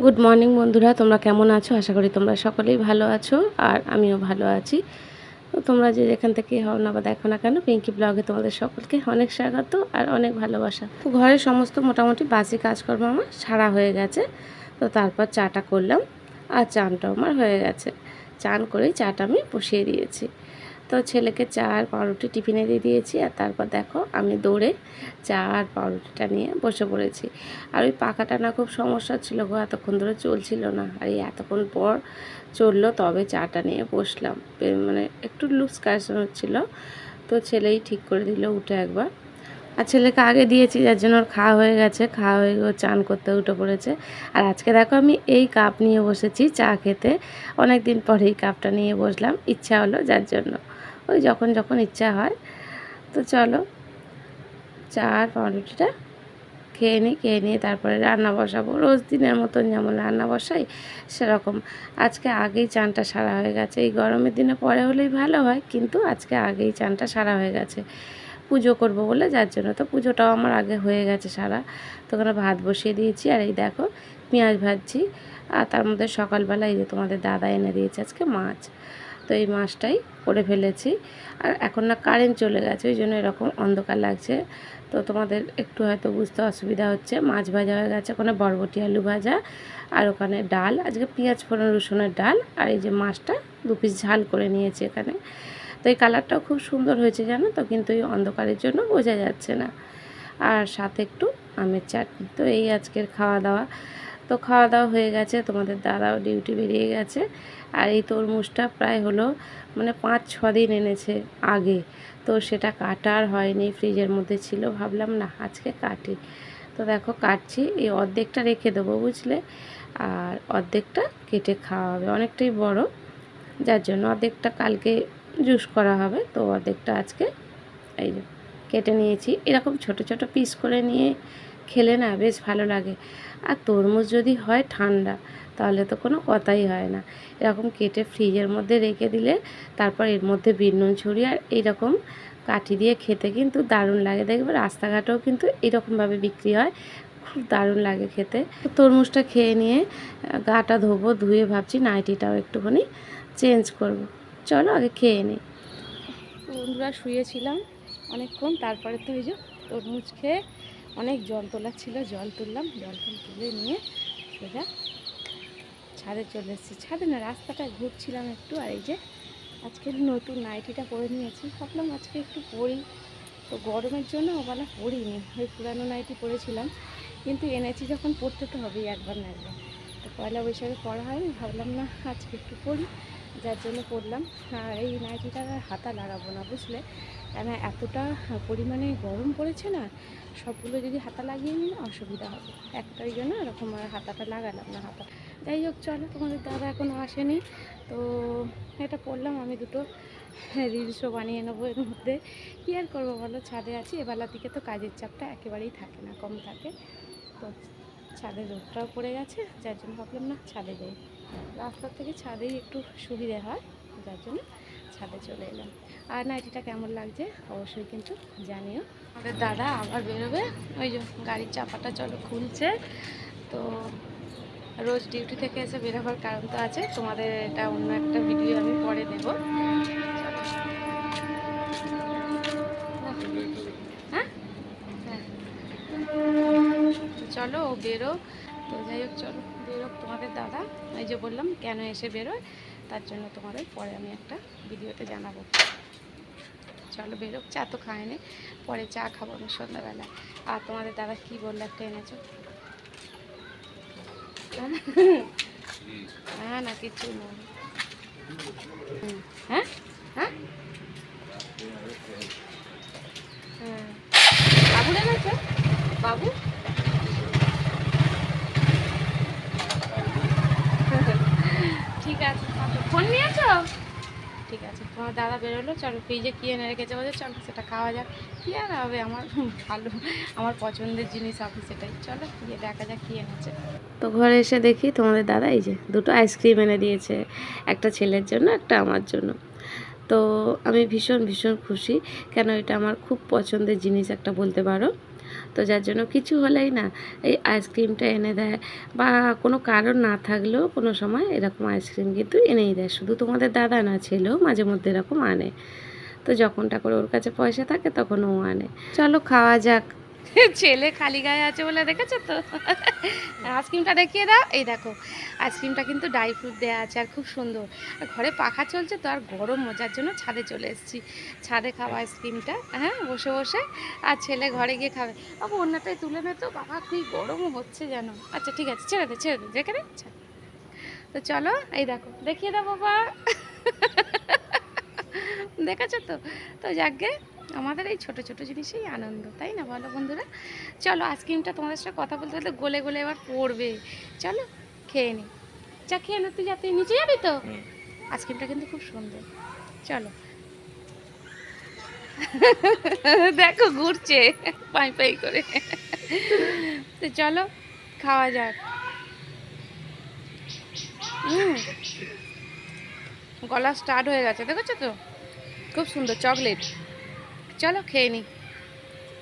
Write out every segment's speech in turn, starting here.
Good morning বন্ধুরা। তোমরা কেমন আছো? আশা করি তোমরা সকলেই ভালো আছো, আর আমিও ভালো আছি। তো তোমরা যে যেখান থেকে হও না বা দেখো না কেন পিঙ্কি ব্লগে তোমাদের সকলকে অনেক স্বাগত আর অনেক ভালোবাসা। তো ঘরের সমস্ত মোটামুটি বাসি কাজকর্ম আমার সারা হয়ে গেছে। তো তারপর চাটা করলাম আর চানটাও আমার হয়ে গেছে। চান করেই চাটা আমি বসিয়ে দিয়েছি। তো ছেলেকে চা আর পাউরুটি টিফিনে দিয়ে দিয়েছি আর তারপর দেখো আমি দৌড়ে চা আর পাউরুটিটা নিয়ে বসে পড়েছি। আর ওই পাখাটা না খুব সমস্যা ছিল গো, এতক্ষণ ধরে চলছিল না। আর এই এতক্ষণ পর চলল, তবে চাটা নিয়ে বসলাম। মানে একটু লুজ কাশন হচ্ছিল, তো ছেলেই ঠিক করে দিল উঠে একবার। আর ছেলেকে আগে দিয়েছি, যার জন্য ওর খাওয়া হয়ে গেছে। খাওয়া হয়ে গিয়ে চান করতে উঠে পড়েছে। আর আজকে দেখো আমি এই কাপ নিয়ে বসেছি চা খেতে। অনেক দিন পরে এই কাপটা নিয়ে বসলাম, ইচ্ছা হলো যার জন্য। ওই যখন যখন ইচ্ছা হয়। তো চলো চা আর পাউরুটিটা খেয়ে নিই, খেয়ে নিয়ে তারপরে রান্না বসাবো। রোজ দিনের মতন যেমন রান্না বসাই, সেরকম। আজকে আগেই চানটা সারা হয়ে গেছে। এই গরমের দিনে পরে হলেই ভালো হয়, কিন্তু আজকে আগেই চানটা সারা হয়ে গেছে। পুজো করব বলে, যার জন্য তো পুজোটাও আমার আগে হয়ে গেছে সারা। তো ওখানে ভাত বসিয়ে দিয়েছি, আর এই দেখো পেঁয়াজ ভাজছি। আর তার মধ্যে সকালবেলা এই যে তোমাদের দাদা এনে দিয়েছে আজকে মাছ। তো এই মাছটাই করে ফেলেছি। আর এখন না কারেন্ট চলে গেছে, ওই জন্য এরকম অন্ধকার লাগছে। তো তোমাদের একটু হয়তো বুঝতে অসুবিধা হচ্ছে, মাছ ভাজা হয়ে গেছে, ওখানে বরবটি আলু ভাজা আর ওখানে ডাল, আজকে পেঁয়াজ ফোড়ন, রসুনের ডাল আর এই যে মাছটা দু পিস ঝাল করে নিয়েছি এখানে। তো এই কালারটাও খুব সুন্দর হয়েছে জানো তো, কিন্তু এই অন্ধকারের জন্য বোঝা যাচ্ছে না। আর সাথে একটু আমের চাটনি, তো এই আজকের খাওয়া দাওয়া। তো খাওয়া দাওয়া হয়ে গেছে, তোমাদের দাদাও ডিউটি বেরিয়ে গেছে। আর এই তরমুজটা প্রায় হলো মানে পাঁচ, ছ দিন এনেছে আগে। তো সেটা কাটার হয়নি, ফ্রিজের মধ্যে ছিল, ভাবলাম না, আজকে কাটি। তো দেখো, কাটছি, এই অর্ধেকটা রেখে দেবো বুঝলে। আর অর্ধেকটা কেটে খাওয়া হবে, অনেকটাই বড়। যার জন্য অর্ধেকটা কালকে জুস করা হবে, তো অর্ধেকটা আজকে এই যে কেটে নিয়েছি। এরকম ছোট ছোট পিস করে নিয়ে খেলে না, বেশ ভালো লাগে। আর তরমুজ যদি হয় ঠান্ডা, তাহলে তো কোনো কথাই হয় না। এরকম কেটে ফ্রিজের মধ্যে রেখে দিলে, তারপর এর মধ্যে বিট নুন ছড়িয়ে আর এইরকম কাঠি দিয়ে খেতে কিন্তু দারুণ লাগে। দেখবে রাস্তাঘাটেও কিন্তু এরকমভাবে বিক্রি হয়, খুব দারুণ লাগে খেতে। তরমুজটা খেয়ে নিয়ে, গাটা ধোবো, ধুয়ে ভাবছি নাইটিটাও একটুখানি চেঞ্জ করব। চলো আগে খেয়ে নিই। বন্ধুরা শুয়েছিলাম অনেকক্ষণ, তারপরে তো ওই যে তরমুজ খেয়ে অনেক জল তোলার ছিল, জল তুললাম, জল টল তুলে নিয়ে সোজা ছাদে চলে এসেছি। ছাদে না রাস্তাটা ঘুরছিলাম একটু আর এই যে আজকে নতুন নাইটিটা পরে নিয়েছি। ভাবলাম আজকে একটু পরি। তো গরমের জন্য ওবেলা পরিনি, ওই পুরানো নাইটি পরেছিলাম। কিন্তু এনেছি যখন পরতে তো হবেই একবার না একবার। তো পয়লা বৈশাখে পড়া হয়নি, ভাবলাম না আজকে একটু পরি, যার জন্য পরলাম। আর এই নাইটিটা হাতা লাগাবো না, বুঝলে? কেন এতটা পরিমাণে গরম পড়েছে না, সবগুলো যদি হাতা লাগিয়ে নিই না অসুবিধা হবে। একটার জন্য এরকম আর হাতাটা লাগালাম না হাতা। যাই হোক, চলো, তোমাদের দাদা এখনও আসেনি। তো এটা পড়লাম আমি দুটো রিলসও বানিয়ে নেব এর মধ্যে। কী আর করব বলো, ছাদে আছি, এবেলার দিকে তো কাজের চাপটা একেবারেই থাকে না, কম থাকে। তো ছাদের রোদটাও পড়ে গেছে, যার জন্য ভাবলাম না ছাদে যাই। রাস্তার থেকে ছাদেই একটু সুবিধে হয়, যার জন্য ছাদে চলে এলাম। আর নাইটিটা কেমন লাগছে অবশ্যই কিন্তু জানিও। আমাদের দাদা আবার বেরোবে। ওই যে গাড়ির চাপাটা চলো খুলছে। তো রোজ ডিউটি থেকে এসে বেরোবার কারণ তো আছে। তোমাদের এটা অন্য একটা ভিডিও আমি পরে দেব। হ্যাঁ? চলো ও বেরো তো যাই হোক, চলো বেরোক তোমাদের দাদা। এই যে বললাম, কেন এসে বেরোয়? তার জন্য তোমাদের পরে আমি একটা ভিডিওতে জানাব। চলো বেরোক চা তো খায়নি পরে চা খাব আমি সন্ধ্যাবেলা আর তোমাদের দাদা কি বলল একটা এনেছো? হ্যাঁ না কিছু নয় হ্যাঁ? হ্যাঁ? হ্যাঁ বাবু বাবু ঠিক আছে ফোন নিয়েছো তোমার দাদা বেরোলো, চলো ফ্রিজে কী এনে রেখেছে বলছে, চলো সেটা খাওয়া যাক। কী আর হবে, আমার ভালো, আমার পছন্দের জিনিস আপনি সেটাই। চলো গিয়ে দেখা যাক কী এনেছে। তো ঘরে এসে দেখি তোমাদের দাদা, এই যে দুটো আইসক্রিম এনে দিয়েছে, একটা ছেলের জন্য, একটা আমার জন্য। তো আমি ভীষণ ভীষণ খুশি। কেন এটা আমার খুব পছন্দের জিনিস একটা বলতে পারো। তো যার জন্য কিছু হলেই না, এই আইসক্রিমটা এনে দেয় বা কোনো কারণ না থাকলেও কোনো সময় এরকম আইসক্রিম কিন্তু এনেই দেয়। শুধু তোমাদের দাদা না, ছেলেও মাঝে মধ্যে এরকম আনে। তো যখনটা করে ওর কাছে পয়সা থাকে তখন ও আনে। চলো খাওয়া যাক। ছেলে খালি গায়ে আছে বলে দেখেছ তো? আইসক্রিমটা দেখিয়ে দাও। এই দেখো, আইসক্রিমটা কিন্তু ড্রাই ফ্রুট দেওয়া আছে আর খুব সুন্দর। আর ঘরে পাখা চলছে তো আর গরম মজার জন্য ছাদে চলে এসেছি। ছাদে খাওয়া আইসক্রিমটা হ্যাঁ বসে বসে। আর ছেলে ঘরে গিয়ে খাবে। বাবু অন্যটাই তুলে নে তো। বাবা, কি গরমও হচ্ছে যেন। আচ্ছা ঠিক আছে, ছেড়ে দে ছেড়ে দে, দেখে দে। তো চলো, এই দেখো, দেখিয়ে দাও বাবা। দেখেছ তো? তো যাকে আমাদের এই ছোট ছোট জিনিসেই আনন্দ তাই না বলো বন্ধুরা? চলো আইসক্রিমটা তোমাদের সাথে কথা বলতে বলতে গলে গলে এবার পড়বে। চলো খেয়ে নি। যা খেয়ে না তুই যাতে নিচে যাবি তো? আইসক্রিমটা কিন্তু খুব সুন্দর। চলো। দেখো ঘুরছে পাই পাই করে। তো চলো খাওয়া যাক। হুম। গলা স্টার্ট হয়ে গেছে দেখেছ তো? খুব সুন্দর চকলেট চলো খেয়ে নি।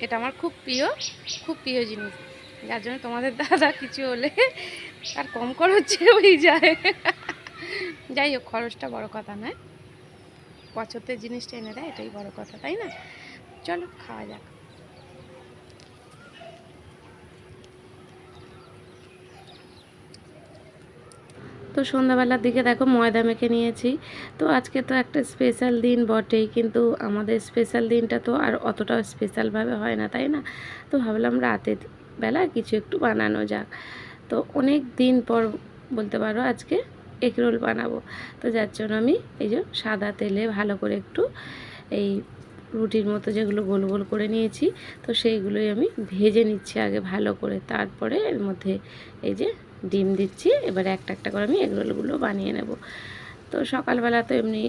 এটা আমার খুব প্রিয় খুব প্রিয় জিনিস। যার জন্য তোমাদের দাদা কিছু হলে আর কম খরচে ওই যায়। যাই হোক, খরচটা বড় কথা নয়। পছন্দের জিনিসটা এনে দেয়, এটাই বড় কথা, তাই না? চলো, খাওয়া যাক। তো সন্ধ্যাবেলার দিকে দেখো ময়দা মেখে নিয়েছি। তো আজকে তো একটা স্পেশাল দিন বটেই, কিন্তু আমাদের স্পেশাল দিনটা তো আর অতটা স্পেশালভাবে হয় না, তাই না? তো ভাবলাম রাতের বেলা কিছু একটু বানানো যাক। তো অনেক দিন পর বলতে পারো আজকে এগ রোল বানাবো। তো যার জন্য আমি এই যে সাদা তেলে ভালো করে একটু এই রুটির মতো যেগুলো গোল গোল করে নিয়েছি, তো সেইগুলোই আমি ভেজে নিচ্ছি আগে ভালো করে। তারপরে এর মধ্যে এই যে ডিম দিচ্ছি, এবার একটা একটা করে আমি এগরোলগুলো বানিয়ে নেব। তো সকালবেলা তো এমনি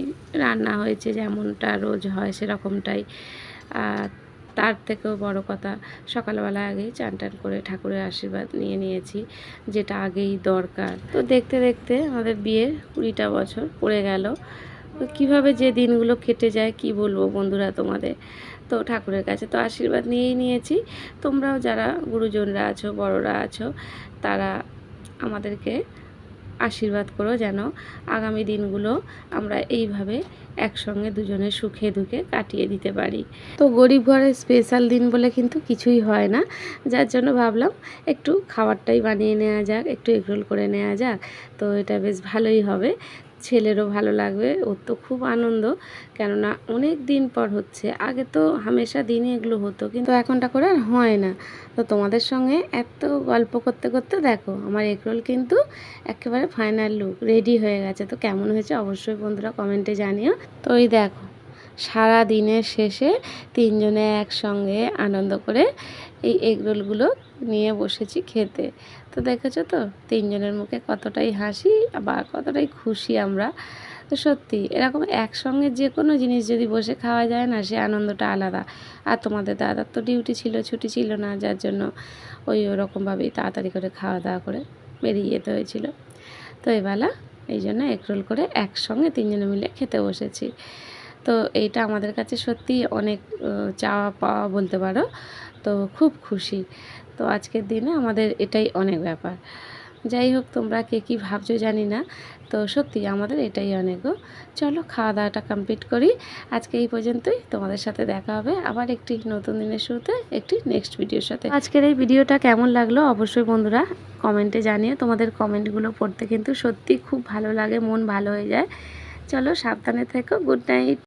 রান্না হয়েছে, যেমনটা রোজ হয় সেরকমটাই। তার থেকেও বড় কথা, সকালবেলা আগেই চান টান করে ঠাকুরের আশীর্বাদ নিয়ে নিয়েছি, যেটা আগেই দরকার। তো দেখতে দেখতে আমাদের বিয়ের কুড়িটা বছর পড়ে গেল। তো কীভাবে যে দিনগুলো কেটে যায়, কি বলব বন্ধুরা তোমাদের? তো ঠাকুরের কাছে তো আশীর্বাদ নিয়েই নিয়েছি। তোমরাও যারা গুরুজনরা আছো, বড়রা আছো, তারা আমাদেরকে আশীর্বাদ করো যেন আগামী দিনগুলো আমরা এইভাবে একসঙ্গে দুজনে সুখে দুঃখে কাটিয়ে দিতে পারি। তো গরিব ঘরের স্পেশাল দিন বলে কিন্তু কিছুই হয় না। যার জন্য ভাবলাম একটু খাবারটাই বানিয়ে নেওয়া যাক, একটু এগরোল করে নেওয়া যাক। তো এটা বেশ ভালোই হবে। ছেলেরও ভালো লাগবে, ওর তো খুব আনন্দ। কেননা অনেক দিন পর হচ্ছে, আগে তো হামেশা দিনই এগুলো হতো, কিন্তু এখনটা করে আর হয় না। তো তোমাদের সঙ্গে এত গল্প করতে করতে দেখো, আমার এগরোল কিন্তু একেবারে ফাইনাল লুক রেডি হয়ে গেছে। তো কেমন হয়েছে অবশ্যই বন্ধুরা কমেন্টে জানিও। তো এই দেখো সারা দিনের শেষে তিনজনে একসঙ্গে আনন্দ করে এই এগরোলগুলো নিয়ে বসেছি খেতে। তো দেখেছ তো, তিনজনের মুখে কতটাই হাসি বা কতটাই খুশি আমরা। তো সত্যি, এরকম একসঙ্গে যে কোনো জিনিস যদি বসে খাওয়া যায় না, সে আনন্দটা আলাদা। আর তোমাদের দাদার তো ডিউটি ছিল, ছুটি ছিল না, যার জন্য ওই ওরকমভাবেই তাড়াতাড়ি করে খাওয়া দাওয়া করে বেরিয়ে যেতে হয়েছিল। তো এবেলা এই জন্য এগরোল করে একসঙ্গে তিনজনে মিলে খেতে বসেছি। তো এইটা আমাদের কাছে সত্যি অনেক চাওয়া পাওয়া বলতে পারো। তো খুব খুশি। তো আজকের দিনে আমাদের এটাই অনেক ব্যাপার। যাই হোক, তোমরা কে কী ভাবছ জানি না, তো সত্যি আমাদের এটাই অনেক চলো খাওয়া দাওয়াটা কমপ্লিট করি। আজকে এই পর্যন্তই, তোমাদের সাথে দেখা হবে আবার একটি নতুন দিনের শুরুতে, একটি নেক্সট ভিডিওর সাথে। আজকের এই ভিডিওটা কেমন লাগল অবশ্যই বন্ধুরা কমেন্টে জানিয়ে তোমাদের কমেন্টগুলো পড়তে কিন্তু সত্যি খুব ভালো লাগে, মন ভালো হয়ে যায়। চলো সাবধানে থেকো গুড নাইট